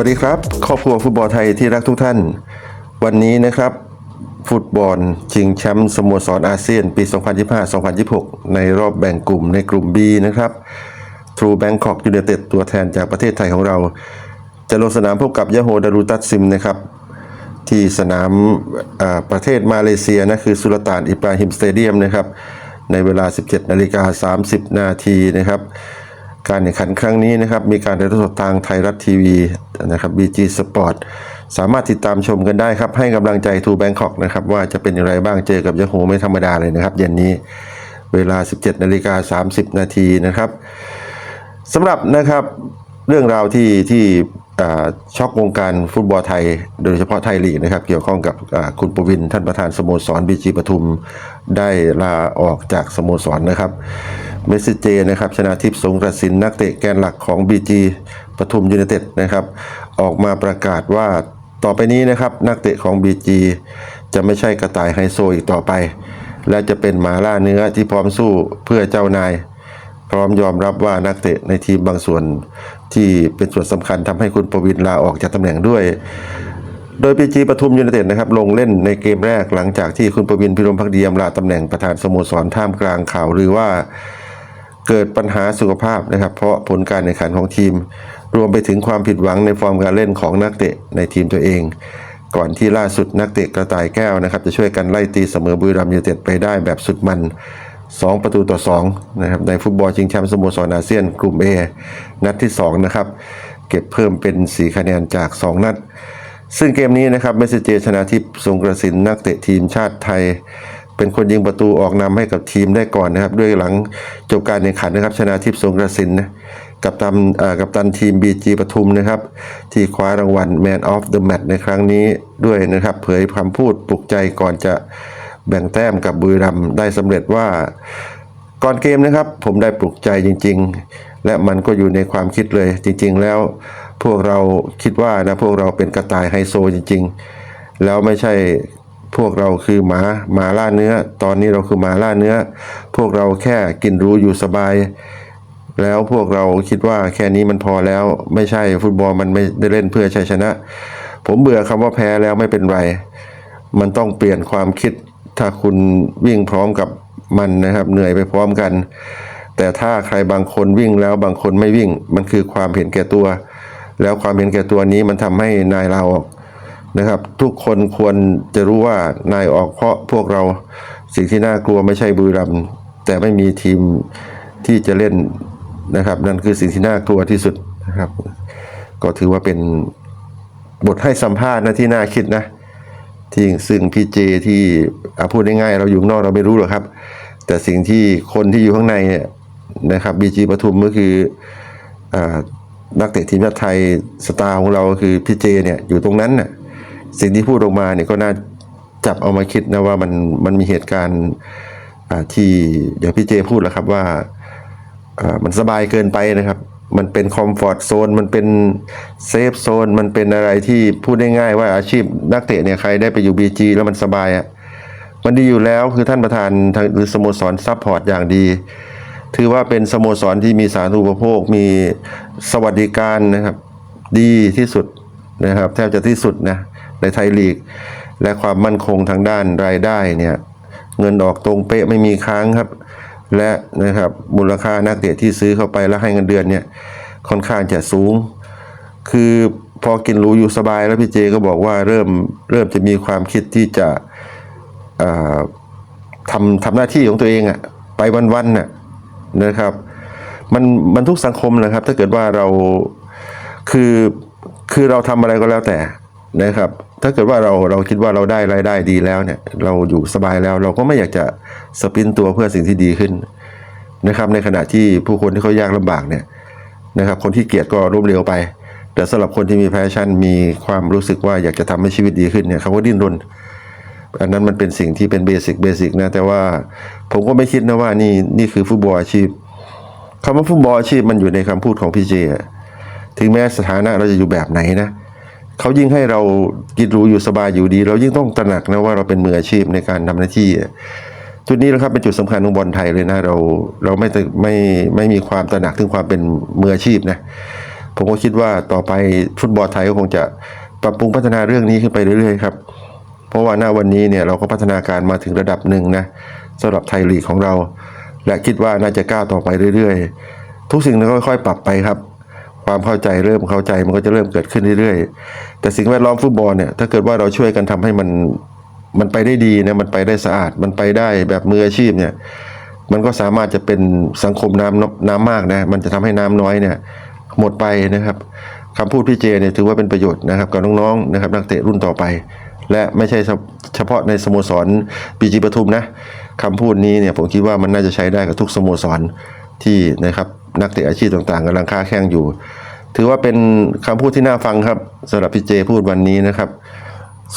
วัสดีครับ ครอบครัวฟุตบอลไทยที่รักทุกท่าน วันนี้นะครับ ฟุตบอลชิงแชมป์สโมสรอาเซียนปี 2025-2026 ในรอบแบ่งกลุ่มในกลุ่ม B นะครับ True Bangkok United ตัวแทนจากประเทศไทยของเรา จะลงสนามพบกับยะโฮดารุตัสซิมนะครับ ที่สนามประเทศมาเลเซียนะคือสุลต่านอิบราฮิมสเตเดียมนะครับ ในเวลา 17นาฬิกา30 นาทีนะครับ การแข่งขันครั้งนี้นะครับ มีการถ่ายทอดสดทางไทยรัฐทีวีนะครับ BG Sport สามารถติดตามชมกันได้ครับ ให้กำลังใจทูแบงคอกนะครับ ว่าจะเป็นอย่างไรบ้างเจอกับยะโฮไม่ธรรมดาเลยนะครับ เย็นนี้เวลา 17นาฬิกา30 นาทีนะครับสำหรับนะครับเรื่องราวที่ที่ ช็อกวงการฟุตบอลไทย โดยเฉพาะไทยลีกนะครับ เกี่ยวข้องกับคุณปวินท่านประธานสโมสรบีจีปทุม ได้ลาออกจากสโมสรนะครับ เมสซิเจนะครับชนะทิพย์สงกระสินนักเตะแกนหลักของบีจีปทุมยูไนเต็ดนะครับ ออกมาประกาศว่าต่อไปนี้นะครับ นักเตะของบีจีจะไม่ใช่กระต่ายไฮโซอีกต่อไป และจะเป็นหมาล่าเนื้อที่พร้อมสู้เพื่อเจ้านาย พร้อมยอมรับว่านักเตะในทีมบางส่วน ที่เป็นส่วนสำคัญทำให้คุณประวินลาออกจากตำแหน่งด้วย โดยปีจีปทุมยูไนเต็ดนะครับลงเล่นในเกมแรกหลังจากที่คุณประวินพิรมพักดีอำลาตำแหน่งประธานสโมสรท่ามกลางข่าวหรือว่าเกิดปัญหาสุขภาพนะครับ เพราะผลการแข่งขันของทีม รวมไปถึงความผิดหวังในฟอร์มการเล่นของนักเตะในทีมตัวเอง ก่อนที่ล่าสุดนักเตะกระต่ายแก้วนะครับจะช่วยกันไล่ตีเสมอบุรีรัมย์ยูไนเต็ดไปได้แบบสุดมัน 2 ประตูต่อ2นะครับในฟุตบอลชิงแชมป์สโมสรอาเซียนกลุ่ม A นัดที่ 2 นะครับ เก็บเพิ่มเป็น 4 คะแนนจาก 2 นัด ซึ่งเกมนี้นะครับเมสเจชนะทิพย์สงกระสินนักเตะทีมชาติไทย เป็นคนยิงประตูออกนำให้กับทีมได้ก่อนนะครับ ด้วยหลังจบการแข่งขันนะครับชนะทิพย์สงกระสินนะกับตันกับตันทีม BG ปทุมนะครับ ที่คว้ารางวัล Man of the Match ในครั้งนี้ด้วยนะครับ เผยคำพูดปลุกใจก่อนจะ แบ่งแต้มกับบุรีรัมย์ได้สำเร็จว่า ก่อนเกมนะครับ ผมได้ปลุกใจจริง ๆ และมันก็อยู่ในความคิดเลยจริง ๆ แล้ว พวกเราคิดว่านะพวกเราเป็นกระต่ายไฮโซจริง ๆ แล้วไม่ใช่พวกเราคือหมาหมาล่าเนื้อ ตอนนี้เราคือหมาล่าเนื้อ พวกเราแค่กินรู้อยู่สบาย แล้วพวกเราคิดว่าแค่นี้มันพอแล้ว ไม่ใช่ฟุตบอลมันไม่ได้เล่นเพื่อชัยชนะ ผมเบื่อคำว่าแพ้แล้วไม่เป็นไร มันต้องเปลี่ยนความคิด ถ้าคุณวิ่งพร้อมกับมันนะครับ เหนื่อยไปพร้อมกัน แต่ถ้าใครบางคนวิ่งแล้วบางคนไม่วิ่ง มันคือความเห็นแก่ตัว แล้วความเห็นแก่ตัวนี้มันทำให้นายลาออกนะครับ ทุกคนควรจะรู้ว่านายออกเพราะพวกเราสิ่งที่น่ากลัวไม่ใช่บุรีรัมย์แต่ไม่มีทีมที่จะเล่นนะครับ นั่นคือสิ่งที่น่ากลัวที่สุดนะครับ ก็ถือว่าเป็นบทให้สัมภาษณ์นะที่น่าคิดนะ ที่ซึ่งพี่เจที่พูดง่ายๆเราอยู่ข้างนอกเราไม่รู้หรอกครับ แต่สิ่งที่คนที่อยู่ข้างในนะครับบีจีปทุมก็คืออนักเตะทีมชาติไทยสตาร์ของเราคือพี่เจเนี่ยอยู่ตรงนั้นน่ะสิ่งที่พูดออกมาเนี่ยก็น่าจับเอามาคิดนะว่ามันมันมีเหตุการณ์ที่เดี๋ยวพี่เจพูดแล้วครับว่ามันสบายเกินไปนะครับ มันเป็นคอมฟอร์ตโซน มันเป็นเซฟโซน มันเป็นอะไรที่พูดได้ง่ายว่าอาชีพนักเตะเนี่ยใครได้ไปอยู่ BG แล้วมันสบายอะ่ะ มันดีอยู่แล้วคือท่านประธานทางหรือสโมสรซัพพอร์ตอย่างดี ถือว่าเป็นสโมสรที่มีสาธารณูปโภค มีสวัสดิการนะครับ ดีที่สุดนะครับแทบจะที่สุดนะในไทยลีก และความมั่นคงทางด้านรายได้เนี่ย เงินออกตรงเป๊ะไม่มีค้างครับ และนะครับมูลค่านักเตะที่ซื้อเข้าไปแล้วให้เงินเดือนเนี่ยค่อนข้างจะสูง คือพอกินรู้อยู่สบายแล้วพี่เจก็บอกว่าเริ่มเริ่มจะมีความคิดที่จะทำทำหน้าที่ของตัวเองอะไปวันๆน่ะนะครับ มันมันทุกสังคมนะครับ ถ้าเกิดว่าเราคือคือเราทำอะไรก็แล้วแต่ นะครับ ถ้าเกิดว่าเราเราคิดว่าเราได้รายได้ดีแล้วเนี่ย เราอยู่สบายแล้วเราก็ไม่อยากจะสปรินตัวเพื่อสิ่งที่ดีขึ้นนะครับ ในขณะที่ผู้คนที่เขายากลำบากเนี่ยนะครับ คนที่เกียจก็ร่มเร็วไป แต่สำหรับคนที่มีแพชชั่น มีความรู้สึกว่าอยากจะทำให้ชีวิตดีขึ้นเนี่ยเขาก็ดิ้นรนอันนั้นมันเป็นสิ่งที่เป็นเบสิกเบสิกนะแต่ว่าผมก็ไม่คิดนะว่านี่นี่คือฟุตบอลอาชีพคำว่าฟุตบอลอาชีพมันอยู่ในคำพูดของพี่เจอถึงแม้สถานะเราจะอยู่แบบไหนนะ เขายิ่งให้เรากินรู้อยู่สบายอยู่ดี เรายิ่งต้องตระหนักนะว่าเราเป็นมืออาชีพในการทำหน้าที่จุดนี้นะครับเป็นจุดสำคัญของบอลไทยเลยนะเราเราไม่ไม่ไม่มีความตระหนักถึงความเป็นมืออาชีพนะผมก็คิดว่าต่อไปฟุตบอลไทยก็คงจะปรับปรุงพัฒนาเรื่องนี้ขึ้นไปเรื่อยๆครับเพราะว่าหน้าวันนี้เนี่ยเราก็พัฒนาการมาถึงระดับหนึ่งนะสำหรับไทยลีกของเรา และคิดว่าน่าจะก้าวต่อไปเรื่อยๆ ทุกสิ่งก็ค่อยๆ ปรับไปครับ ความเข้าใจเริ่มเข้าใจมันก็จะเริ่มเกิดขึ้นเรื่อยๆ แต่สิ่งแวดล้อมฟุตบอลเนี่ยถ้าเกิดว่าเราช่วยกันทำให้มันมันไปได้ดีนะมันไปได้สะอาดมันไปได้แบบมืออาชีพเนี่ยมันก็สามารถจะเป็นสังคมน้ำน้ำมากนะมันจะทำให้น้ำน้อยเนี่ยหมดไปนะครับคำพูดพี่เจเนี่ยถือว่าเป็นประโยชน์นะครับกับน้องๆนะครับนักเตะรุ่นต่อไป และไม่ใช่เฉพาะในสโมสรปีจีปทุมนะคำพูดนี้เนี่ยผมคิดว่ามันน่าจะใช้ได้กับทุกสโมสร ที่นะครับนักเตะอาชีพต่างๆกำลังค้าแข่งอยู่ ถือว่าเป็นคำพูดที่น่าฟังครับสำหรับพี่เจพูดวันนี้นะครับ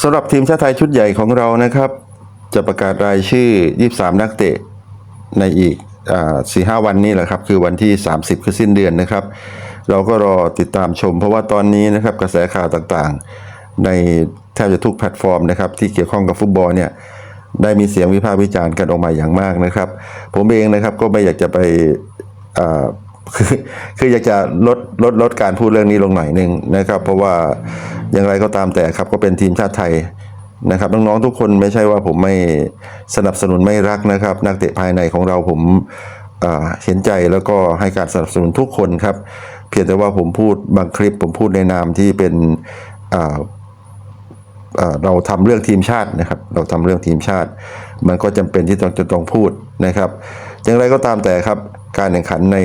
สำหรับทีมชาติไทยชุดใหญ่ของเรานะครับ จะประกาศรายชื่อ 23 นักเตะในอีกสี่ห้าวันนี้แหละครับ คือวันที่ 30 คือสิ้นเดือนนะครับ เราก็รอติดตามชม เพราะว่าตอนนี้นะครับกระแสข่าวต่างๆ ในแทบจะทุกแพลตฟอร์มนะครับที่เกี่ยวข้องกับฟุตบอลเนี่ย ได้มีเสียงวิพากษ์วิจารณ์กันออกมาอย่างมากนะครับ ผมเองนะครับก็ไม่อยากจะไปคือคืออยากจะลดลดลดการพูดเรื่องนี้ลงหน่อยหนึ่งนะครับ เพราะว่าอย่างไรก็ตามแต่ครับก็เป็นทีมชาติไทยนะครับน้องๆทุกคนไม่ใช่ว่าผมไม่สนับสนุนไม่รักนะครับ นักเตะภายในของเราผมเห็นใจแล้วก็ให้การสนับสนุนทุกคนครับ เพียงแต่ว่าผมพูดบางคลิปผมพูดในนามที่เป็น เราทำเรื่องทีมชาตินะครับ เราทำเรื่องทีมชาติ มันก็จำเป็นที่ต้องจะต้องพูดนะครับ อย่างไรก็ตามแต่ครับ การแข่งขันใน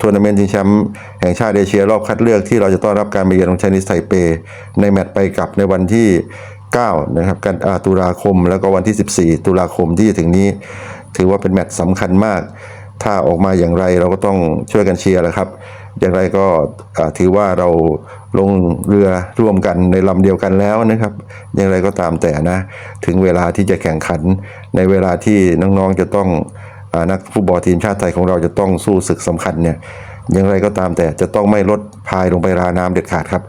ทัวร์นาเมนต์ชิงแชมป์แห่งชาติเอเชียรอบคัดเลือกที่เราจะต้อนรับการมาเยือนของชนิสไทเป ในแมตช์ไปกลับในวันที่ 9 นะครับกันตุลาคมแล้วก็วันที่ 14 ตุลาคมที่จะถึงนี้ ถือว่าเป็นแมตช์สำคัญมาก ถ้าออกมาอย่างไรเราก็ต้องช่วยกันเชียร์แหละครับ อย่างไรก็ถือว่าเรา ลงเรือร่วมกันในลำเดียวกันแล้วนะครับ อย่างไรก็ตามแต่นะ ถึงเวลาที่จะแข่งขัน ในเวลาที่น้องๆจะต้องอนักฟุตบอลทีมชาติไทยของเราจะต้องสู้ศึกสำคัญเนี่ยอย่างไรก็ตามแต่จะต้องไม่ลดพายลงไปราน้ำเด็ดขาดครับ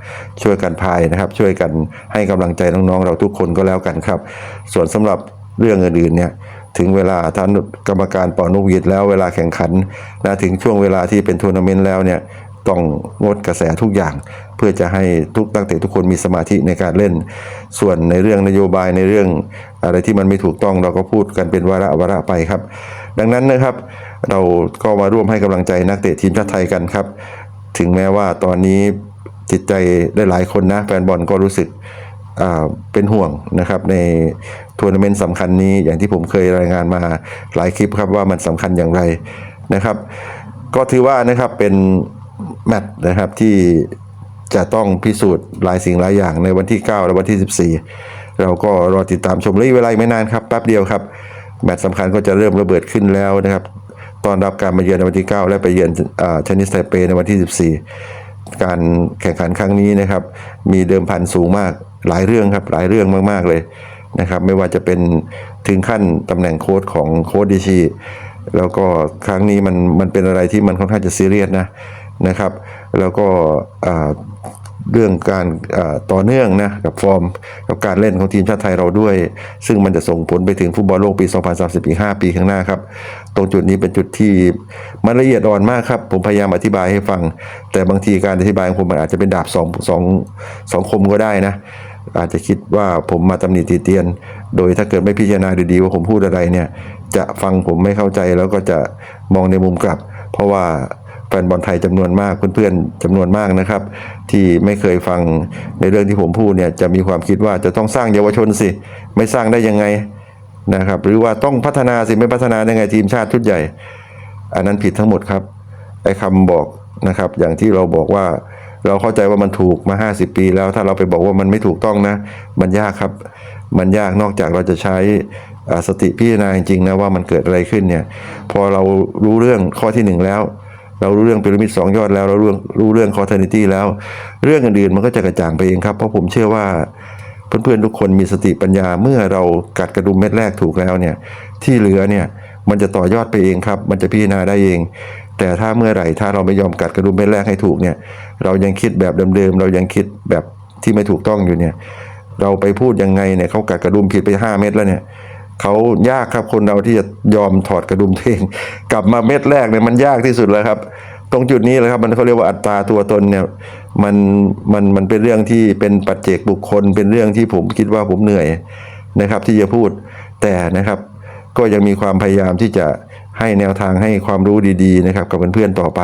ช่วยกันพายนะครับ ช่วยกันให้กำลังใจน้องๆเราทุกคนก็แล้วกันครับ ส่วนสำหรับเรื่องอื่นๆเนี่ยถึงเวลาท่านกรรมการป่านกหวีดแล้วเวลาแข่งขันนะถึงช่วงเวลาที่เป็นทัวร์นาเมนต์แล้วเนี่ย ต้องงดกระแสทุกอย่าง เพื่อจะให้ทุกตั้งแต่ทุกคนมีสมาธิในการเล่น ส่วนในเรื่องนโยบายในเรื่องอะไรที่มันไม่ถูกต้องเราก็พูดกันเป็นวาระวาระไปครับ ดังนั้นนะครับ เราก็มาร่วมให้กำลังใจนักเตะทีมชาติไทยกันครับ ถึงแม้ว่าตอนนี้จิตใจได้หลายคนนะแฟนบอลก็รู้สึกเป็นห่วงนะครับในทัวร์นาเมนต์สำคัญนี้อย่างที่ผมเคยรายงานมาหลายคลิปครับว่ามันสำคัญอย่างไรนะครับ ก็ถือว่านะครับเป็น แมตช์นะครับที่จะต้องพิสูจน์หลายสิ่งหลายอย่างในวันที่ 9 และวันที่ 14 เราก็รอติดตามชมเลยเวลาไม่นานครับแป๊บเดียวครับแมตช์สำคัญก็จะเริ่มระเบิดขึ้นแล้วนะครับตอนรับการมาเยือนในวันที่ 9 และไปเยือนชนิสไทเปในวันที่ 14 การแข่งขันครั้งนี้นะครับ มีเดิมพันสูงมากหลายเรื่องครับหลายเรื่องมาก ๆ เลยนะครับ ไม่ว่าจะเป็นถึงขั้นตำแหน่งโค้ชของโค้ชดิชีแล้วก็ครั้งนี้มันมันเป็นอะไรที่มันค่อนข้างจะซีเรียสนะ นะครับ แล้วก็เรื่องการต่อเนื่องนะกับฟอร์มกับการเล่นของทีมชาติไทยเราด้วย ซึ่งมันจะส่งผลไปถึงฟุตบอลโลกปี 2030อีก5ปีข้างหน้าครับ ตรงจุดนี้เป็นจุดที่มันละเอียดอ่อนมากครับ ผมพยายามอธิบายให้ฟัง แต่บางทีการอธิบายของผมมันอาจจะเป็นดาบสองสองสองคมก็ได้นะ อาจจะคิดว่าผมมาตำหนิตีเตียน โดยถ้าเกิดไม่พิจารณาดีๆว่าผมพูดอะไรเนี่ย จะฟังผมไม่เข้าใจแล้วก็จะมองในมุมกลับ เพราะว่า แฟนบอลไทยจำนวนมากเพื่อนๆจำนวนมากนะครับ ที่ไม่เคยฟังในเรื่องที่ผมพูดเนี่ยจะมีความคิดว่าจะต้องสร้างเยาวชนสิ ไม่สร้างได้ยังไงนะครับ หรือว่าต้องพัฒนาสิไม่พัฒนาได้ไงทีมชาติชุดใหญ่ อันนั้นผิดทั้งหมดครับไอ้คำบอกนะครับ อย่างที่เราบอกว่าเราเข้าใจว่ามันถูกมา 50 ปีแล้วถ้าเราไปบอกว่ามันไม่ถูกต้องนะ มันยากครับมันยากนอกจากเราจะใช้สติพิจารณาจริงๆนะว่ามันเกิดอะไรขึ้นเนี่ย พอเรารู้เรื่องข้อที่หนึ่งแล้ว เรารู้เรื่องพีระมิดสองยอดแล้ว เรารู้เรื่องรู้เรื่องคอร์เทนิตี้แล้ว เรื่องอื่นๆมันก็จะกระจ่างไปเองครับ เพราะผมเชื่อว่าเพื่อนๆทุกคนมีสติปัญญาเมื่อเรากัดกระดุมเม็ดแรกถูกแล้วเนี่ยที่เหลือเนี่ยมันจะต่อยอดไปเองครับ มันจะพิจารณาได้เอง แต่ถ้าเมื่อไหร่ถ้าเราไม่ยอมกัดกระดุมเม็ดแรกให้ถูกเนี่ย เรายังคิดแบบเดิมๆเรายังคิดแบบที่ไม่ถูกต้องอยู่เนี่ย เราไปพูดยังไงเนี่ยเขากัดกระดุมผิดไปห้าเม็ดแล้วเนี่ย เขายากครับคนเราที่จะยอมถอดกระดุมเองกลับมาเม็ดแรกเนี่ยมันยากที่สุดแล้วครับ ตรงจุดนี้แหละครับ มันเขาเรียกว่าอัตราตัวตนเนี่ยมันมันมันเป็นเรื่องที่เป็นปัจเจกบุคคล เป็นเรื่องที่ผมคิดว่าผมเหนื่อยนะครับ ที่จะพูดแต่นะครับ ก็ยังมีความพยายามที่จะให้แนวทางให้ความรู้ดีๆนะครับ กับเพื่อนๆต่อไป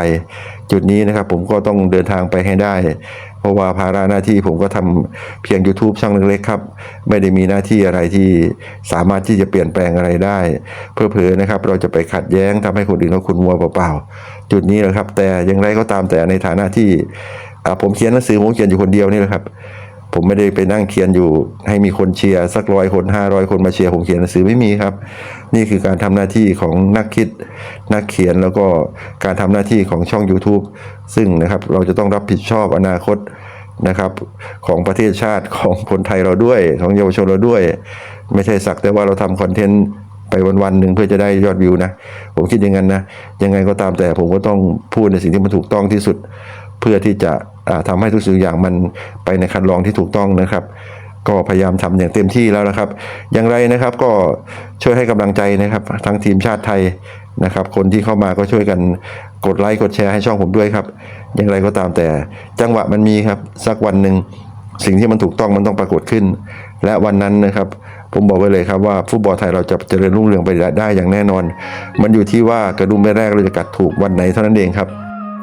จุดนี้นะครับ ผมก็ต้องเดินทางไปให้ได้ เพราะว่าภาระหน้าที่ผมก็ทำเพียง YouTube ช่องเล็กๆครับ ไม่ได้มีหน้าที่อะไรที่สามารถที่จะเปลี่ยนแปลงอะไรได้ เพื่อเผลอๆนะครับ เราจะไปขัดแย้งทำให้คนอื่นเขาขุนมัวเปล่าๆ จุดนี้แหละครับ แต่อย่างไรก็ตามแต่ในฐานะที่อาผมเขียนหนังสือผมเขียนอยู่คนเดียวนี่แหละครับ ผมไม่ได้ไปนั่งเขียนอยู่ให้มีคนเชียร์สักร้อยคนห้าร้อยคนมาเชียร์ผมเขียนหนังสือไม่มีครับ นี่คือการทำหน้าที่ของนักคิดนักเขียนแล้วก็การทำหน้าที่ของช่อง YouTube ซึ่งนะครับเราจะต้องรับผิดชอบอนาคตนะครับของประเทศชาติของคนไทยเราด้วยของเยาวชนเราด้วย ไม่ใช่สักแต่ว่าเราทำคอนเทนต์ไปวันๆหนึ่งเพื่อจะได้ยอดวิวนะ ผมคิดอย่างนั้นนะ ยังไงก็ตามแต่ผมก็ต้องพูดในสิ่งที่มันถูกต้องที่สุด เพื่อที่จะอ่าทำให้ทุกสิ่งอย่างมันไปในคันลองที่ถูกต้องนะครับ ก็พยายามทำอย่างเต็มที่แล้วนะครับ อย่างไรนะครับก็ช่วยให้กำลังใจนะครับ ทั้งทีมชาติไทยนะครับ คนที่เข้ามาก็ช่วยกันกดไลค์กดแชร์ให้ช่องผมด้วยครับ อย่างไรก็ตามแต่จังหวะมันมีครับสักวันหนึ่งสิ่งที่มันถูกต้องมันต้องปรากฏขึ้น และวันนั้นนะครับ ผมบอกไว้เลยครับว่าฟุตบอลไทยเราจะเจริญรุ่งเรืองไปได้อย่างแน่นอน มันอยู่ที่ว่ากระดุมแรกเราจะกัดถูกวันไหนเท่านั้นเองครับ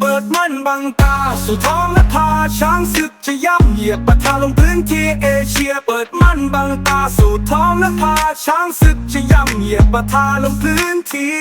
เปิดมันบังตา สู่ท้องและพาช้างศึกจะย่ำเหยียบปะทะลงพื้นที่เอเชีย เปิดมันบังตา สู่ท้องและพาช้างศึกจะย่ำเหยียบปะทะลงพื้นที่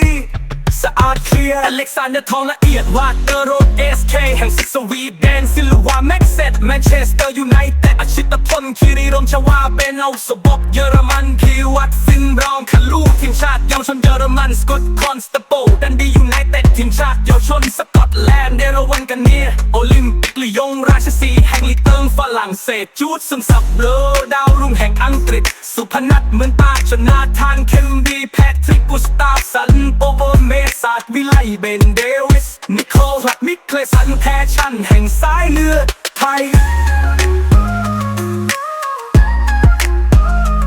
สะอาดเคลียร์อเล็กซานเดอร์ทองละเอียดวาดเตอร์โรดเอสเคแห่งซิกสวีเดนซิลวาแม็กเซตแมนเชสเตอร์ยูไนเต็ดอาชิตพลคิริรมชวาเบนเอาสบกเยอรมันพีวัตซินบรองคาลูทีมชาติเยาวชนเยอรมันสกอตคอนสตาโปดันดียูไนเต็ดทีมชาติเยาวชนสกอตแลนด์เดรวันกันเนียโอลิมปิกลียงราชสีแห่งลีเติงฝรั่งเศสจูดซึมซับเบลอดาวรุ่งแห่งอังกฤษ สุพนัทเหมือนตาชนาธานเคมบีแพทริกกุสตาฟสันโปโบเมสาดวิไลเบนเดวิส นิโคลัดมิเคลสันแพชชั่นแห่งสายเลือดไทย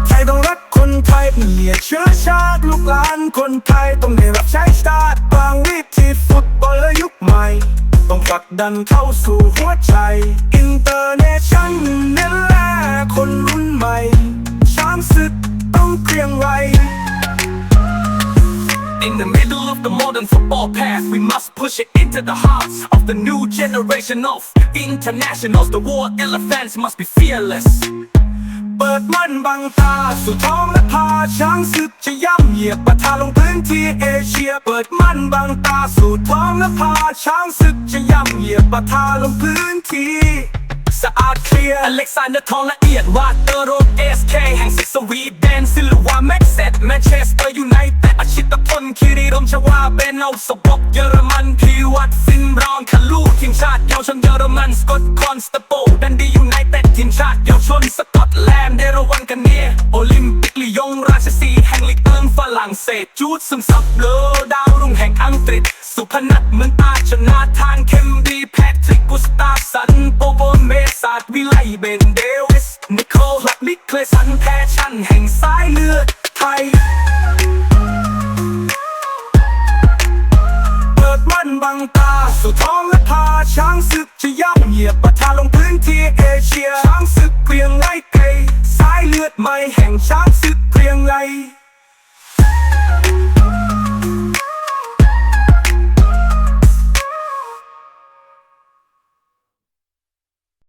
ไทยต้องรักคนไทยเปลี่ยเชื้อชาติลูกหลานคนไทยต้องได้รับใช้ชาติบางวิธีฟุตบอลและยุคใหม่ ต้องผลักดันเข้าสู่หัวใจ อินเตอร์เนชั่นนี่แลคนรุ่นใหม่ ช้างศึกต้องเกรียงไกร In the middle of the modern football past, we must push it into the hearts of the new generation of internationals. The war elephants must be fearless. เปิดมันบังตาสู่ท้องและพาช้างศึกจะย่ำเหยียบปะทะลงพื้นที่เอเชีย เปิดมันบังตาสู่ท้องและพาช้างศึกจะย่ำเหยียบปะทะลงพื้นที่สะอาดเคลียร์อเล็กซานเดอร์ทองละเอียดวาดเตอร์โรดเอสเคแห่งซิกสวีเดนซิลวาแม็กเซตแมนเชสเตอร์ยู ชวาเบนเอาสบกเยอรมันพีวัตซินรองคาลูทีมชาติเยาวชนเยอรมันสกอตคอนสตโปดันดียูไนเต็ดทีมชาติเยาวชนสกอตแลนด์เดรวันกันเนียโอลิมปิกลียงราชสีแห่งลีกเอิงฝรั่งเศสจูดซึมซับเลอดาวรุ่งแห่งอังกฤษ สุพนัทเมือนตาชนาธานเคมบีแพทริกกุสตาสันโปโบเมสาดวิไลเบนเดวิสนิโคลัดมิเคลสันแพชชั่นแห่งสายเลือดไทย บังตา สู่ท้องและพาช้างศึกจะย่ำเหยียบปะทะลงพื้นที่เอเชีย ช้างศึกเกรียงไกลสายเลือดใหม่แห่งช้างศึกเกรียงไกร